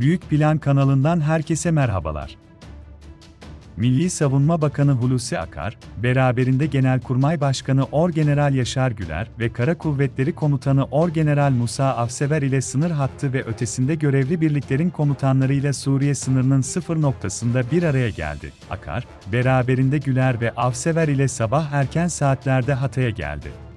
Büyük Plan kanalından herkese merhabalar. Milli Savunma Bakanı Hulusi Akar, beraberinde Genelkurmay Başkanı Orgeneral Yaşar Güler ve Kara Kuvvetleri Komutanı Orgeneral Musa Avsever ile sınır hattı ve ötesinde görevli birliklerin komutanlarıyla Suriye sınırının sıfır noktasında bir araya geldi. Akar, beraberinde Güler ve Avsever ile sabah erken saatlerde Hatay'a geldi.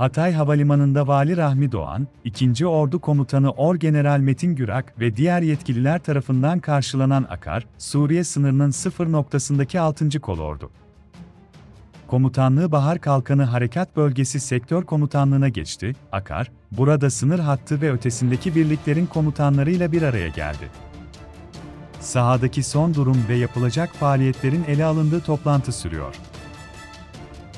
Hatay Havalimanı'nda Vali Rahmi Doğan, 2. Ordu Komutanı Orgeneral Metin Gürak ve diğer yetkililer tarafından karşılanan Akar, Suriye sınırının sıfır noktasındaki 6. kolordu. Komutanlığı Bahar Kalkanı Harekat Bölgesi Sektör Komutanlığı'na geçti, Akar, burada sınır hattı ve ötesindeki birliklerin komutanlarıyla bir araya geldi. Sahadaki son durum ve yapılacak faaliyetlerin ele alındığı toplantı sürüyor.